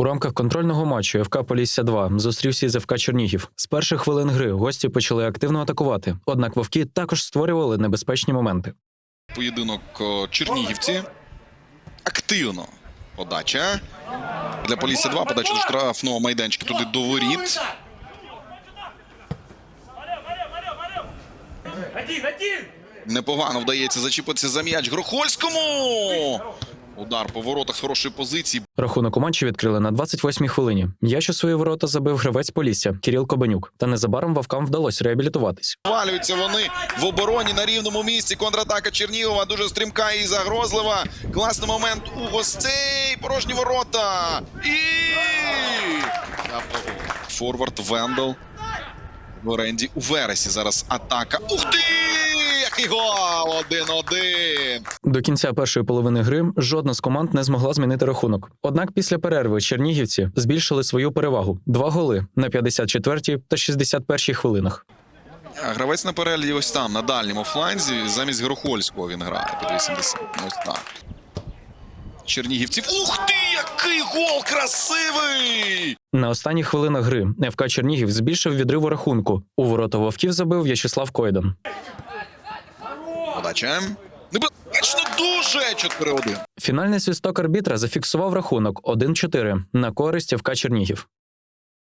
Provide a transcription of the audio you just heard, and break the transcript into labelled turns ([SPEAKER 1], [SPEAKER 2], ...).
[SPEAKER 1] У рамках контрольного матчу ФК Полісся 2 зустрівся із ФК Чернігів. З перших хвилин гри гості почали активно атакувати. Однак вовки також створювали небезпечні моменти.
[SPEAKER 2] Поєдинок Чернігівці. Активно подача. Для Полісся 2 подача до штрафного майданчика туди до воріт. Непогано вдається зачіпатися за м'яч Грохольському. Удар по воротах з хорошої позиції.
[SPEAKER 1] Рахунок у матчі відкрили на 28-й хвилині. М'яч у свої ворота забив гравець Полісся Кіріл Кобанюк. Та незабаром вовкам вдалося реабілітуватись.
[SPEAKER 2] Валюються вони в обороні на рівному місці. Контратака Чернігова дуже стрімка і загрозлива. Класний момент у гостей. Порожні ворота. І форвард Вендел в оренді у вересі. Зараз атака. Ух ти! Який гол! Один-один.
[SPEAKER 1] До кінця першої половини гри жодна з команд не змогла змінити рахунок. Однак після перерви чернігівці збільшили свою перевагу: два голи на 54-й та 61-й хвилинах.
[SPEAKER 2] Гравець на перелі ось там, на дальньому фланзі. Замість Грохольського він грає під 80. Ось так. Чернігівців. Ух ти! Який гол красивий!
[SPEAKER 1] На останніх хвилинах гри ФК Чернігів збільшив відрив у рахунку. У ворота вовків забив В'ячеслав Койдан.
[SPEAKER 2] Подача. Небезпечно дуже 4-1.
[SPEAKER 1] Фінальний свісток арбітра зафіксував рахунок 1-4 на користь ФК Чернігів.